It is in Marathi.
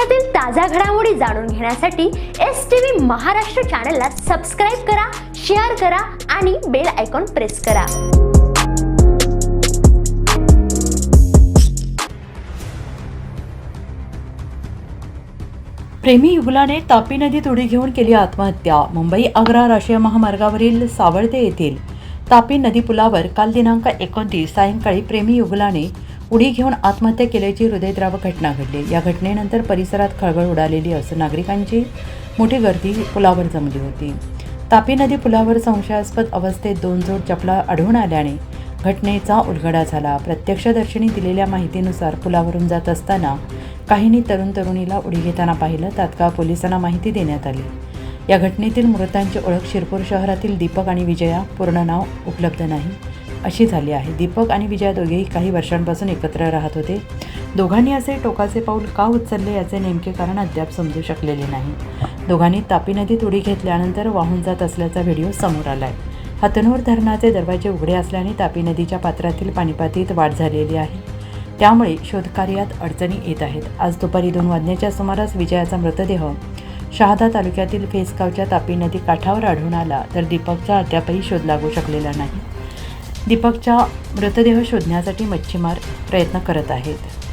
देशातील ताज्या घडामोडी जाणून घेण्यासाठी एस टी व्ही महाराष्ट्र चॅनलला सबस्क्राईब करा शेअर करा आणि बेल आयकॉन प्रेस करा. प्रेमी युगलाने तापी नदीत उडी घेऊन केली आत्महत्या. मुंबई आग्रा राष्ट्रीय महामार्गावरील सावळते येथील तापी नदी पुलावर काल दिनांक एकोणतीस सायंकाळी प्रेमी युगलाने उडी घेऊन आत्महत्या केल्याची हृदयद्रावक घटना घडली. या घटनेनंतर परिसरात खळबळ उडालेली असून नागरिकांची मोठी गर्दी पुलावर जमली होती. तापी नदी पुलावर संशयास्पद अवस्थेत दोन जोड चपला आढळून आल्याने घटनेचा उलगडा झाला. प्रत्यक्षदर्शनी दिलेल्या माहितीनुसार पुलावरून जात असताना काहींनी तरुण तरुणीला उडी घेताना पाहिलं. तात्काळ पोलिसांना माहिती देण्यात आली. या घटनेतील मृतांची ओळख शिरपूर शहरातील दीपक आणि विजया. पूर्ण नाव उपलब्ध नाही. अशी झाली आहे. दीपक आणि विजया दोघेही काही वर्षांपासून एकत्र राहत होते. दोघांनी असे टोकाचे पाऊल का उचलले याचे नेमके कारण अद्याप समजू शकलेले नाही. दोघांनी तापी नदीत उडी घेतल्यानंतर वाहून जात असल्याचा व्हिडिओ समोर आलाय. हतनूर धरणाचे दरवाजे उघडे असल्याने तापी नदीच्या पात्रातील पाणीपातीत वाढ झालेली आहे. त्यामुळे शोधकार्यात अडचणी येत आहेत. आज दुपारी दोन वाजण्याच्या सुमारास विजयाचा मृतदेह शहादा तालुक्यातील फेसगावच्या तापी नदी काठावर आढळून आला तर दीपकचा अद्यापही शोध लागू शकलेला नाही. दीपकचा मृतदेह शोधण्यासाठी मच्छीमार प्रयत्न करत आहेत.